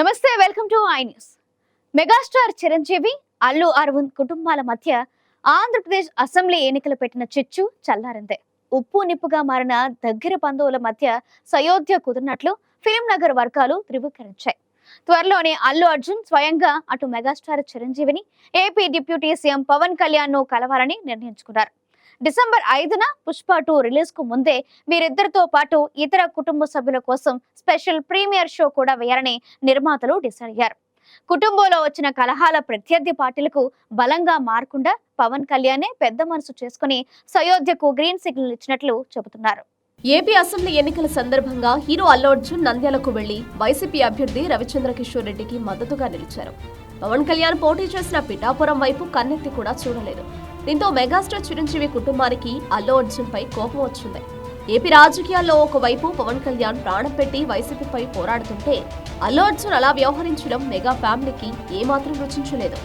నమస్తే welcome to I news. Megastar Chiranjeevi Allu Aravind కుటుంబాల మధ్య ఆంధ్రప్రదేశ్ అసెంబ్లీ ఎన్నికలు పెట్టిన చిచ్చు చల్లారిందే. ఉప్పు నిప్పుగా మారిన దగ్గర బంధువుల మధ్య సయోధ్య కుదిరినట్లు ఫిలిం నగర్ వర్గాలు ధృవీకరించాయి. త్వరలోనే అల్లు అర్జున్ స్వయంగా అటు మెగాస్టార్ చిరంజీవిని ఏపీ డిప్యూటీ సీఎం పవన్ కళ్యాణ్ను కలవాలని నిర్ణయించుకున్నారు. డిసెంబర్ ఐదున పుష్ప టూ రిలీజ్కు ముందే వీరిద్దరితో పాటు ఇతర కుటుంబ సభ్యుల కోసం స్పెషల్ ప్రీమియర్ షో కూడా వేయాలని నిర్మాతలు డిసైడ్ అయ్యారు. కుటుంబంలో వచ్చిన కలహాల ప్రత్యర్థి పార్టీలకు బలంగా మారకుండా పవన్ కళ్యాణే పెద్ద మనసు చేసుకుని సయోధ్యకు గ్రీన్ సిగ్నల్ ఇచ్చినట్లు చెబుతున్నారు. ఏపీ అసెంబ్లీ ఎన్నికల సందర్భంగా హీరో అల్లు అర్జున్ నంద్యాలకు వెళ్ళి వైసీపీ అభ్యర్థి రవిచంద్ర కిషోర్ రెడ్డికి మద్దతుగా నిలిచారు. పవన్ కళ్యాణ్ పోటీ చేసిన పిఠాపురం వైపు కన్నెత్తి కూడా చూడలేదు. దీంతో మెగాస్టార్ చిరంజీవి కుటుంబానికి అల్లు అర్జున్ పై కోపం వచ్చింది. ఏపీ రాజకీయాల్లో ఒకవైపు పవన్ కళ్యాణ్ ప్రాణం పెట్టి వైసీపీపై పోరాడుతుంటే అల్లు అర్జున్ అలా వ్యవహరించడం మెగా ఫ్యామిలీకి ఏమాత్రం రుచించలేదు.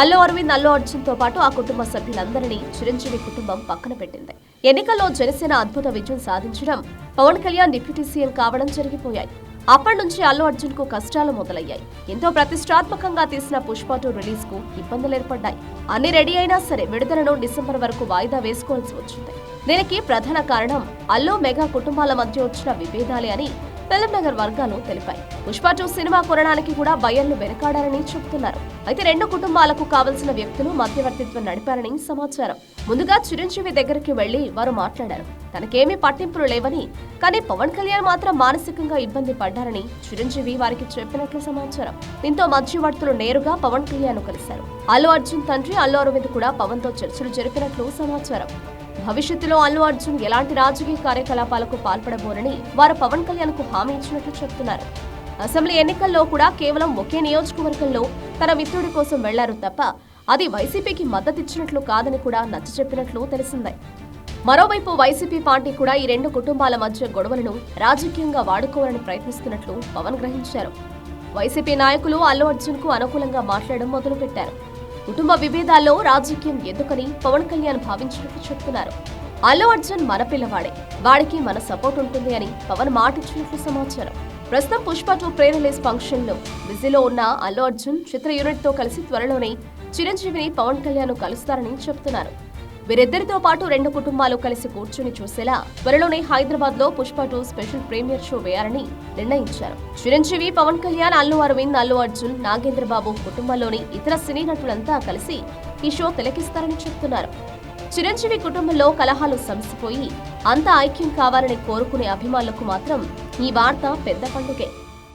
అల్లు అరవింద్ అల్లు అర్జున్తో పాటు ఆ కుటుంబ సభ్యులందరినీ చిరంజీవి కుటుంబం పక్కన పెట్టింది. ఎన్నికల్లో జనసేన అద్భుత విజయం సాధించడం పవన్ కళ్యాణ్ డిప్యూటీ సీఎం కావడం జరిగిపోయాయి. అప్పటి నుంచి అల్లు అర్జున్కు కష్టాలు మొదలయ్యాయి. ఎంతో ప్రతిష్టాత్మకంగా తీసిన పుష్ప టూ రిలీజ్కు ఇబ్బందులు ఏర్పడ్డాయి. అన్ని రెడీ అయినా సరే విడుదలను డిసెంబర్ వరకు వాయిదా వేసుకోవాల్సి వచ్చింది. దీనికి ప్రధాన కారణం అల్లు మెగా కుటుంబాల మధ్య వచ్చిన విభేదాలే అని ఫిల్మ్ నగర్ వర్గాలు తెలిపాయి. పుష్ప టూ సినిమా కొనడానికి కూడా బయ్యర్లు వెనకాడారని చెబుతున్నారు అయితే రెండు కుటుంబాలకు కావలసిన వ్యక్తులు మధ్యవర్తిత్వం నడిపారని సమాచారం. ముందుగా చిరంజీవి దగ్గరికి వెళ్ళి వారు మాట్లాడారు. తనకేమీ పట్టింపులు లేవని కానీ పవన్ కళ్యాణ్ మాత్రం మానసికంగా ఇబ్బంది పడ్డారని చిరంజీవి వారికి చెప్పినట్లు సమాచారం. దీంతో మధ్యవర్తులు నేరుగా పవన్ కళ్యాణ్ కలిశారు. అల్లు అర్జున్ తండ్రి అల్లు అరవింద్ కూడా పవన్తో చర్చలు జరిపినట్లు సమాచారం. భవిష్యత్తులో అల్లు అర్జున్ ఎలాంటి రాజకీయ కార్యకలాపాలకు పాల్పడబోరని వారు పవన్ కళ్యాణ్కు హామీ ఇచ్చినట్లు చెప్తున్నారు. అసెంబ్లీ ఎన్నికల్లో కూడా కేవలం ఒకే నియోజకవర్గంలో తన మిత్రుడి కోసం వెళ్ళారు తప్ప అది వైసీపీకి మద్దతిచ్చినట్లు కాదని కూడా నచ్చ చెప్పినట్లు తెలిసిందే. మరోవైపు వైసీపీ పార్టీ కూడా ఈ రెండు కుటుంబాల మధ్య గొడవలను రాజకీయంగా వాడుకోవాలని ప్రయత్నిస్తున్నట్లు పవన్ గ్రహించారు. వైసీపీ నాయకులు అల్లు అర్జున్కు అనుకూలంగా మాట్లాడడం మొదలుపెట్టారు. కుటుంబ విభేదాల్లో రాజకీయం ఎందుకని పవన్ కళ్యాణ్ భావించినట్టు చెప్తున్నారు. అల్లు అర్జున్ మన పిల్లవాడే వాడికి మన సపోర్ట్ ఉంటుంది అని పవన్ మాటిచ్చినట్లు సమాచారం. ప్రస్తుతం పుష్ప టూ ప్రే రిలీజ్ ఫంక్షన్లో బిజీలో ఉన్న అల్లు అర్జున్ చిత్ర యూనిట్తో కలిసి త్వరలోనే చిరంజీవిని పవన్ కళ్యాణ్ కలుస్తారని చెప్తున్నారు. వీరిద్దరితో పాటు రెండు కుటుంబాలు కలిసి కూర్చుని చూసేలా త్వరలోనే హైదరాబాద్లో Pushpa two special premiere show వేయాలని నిర్ణయించారు. చిరంజీవి పవన్ కళ్యాణ్ అల్లు అరవింద్ అల్లు అర్జున్ నాగేంద్ర బాబు కుటుంబంలోని ఇతర సినీ నటులంతా కలిసి ఈ షో తిలకిస్తారని చెప్తున్నారు. చిరంజీవి కుటుంబంలో కలహాలు సమసిపోయి అంతా ఐక్యం కావాలని కోరుకునే అభిమానులకు మాత్రం ఈ వార్త పెద్ద పండుగే.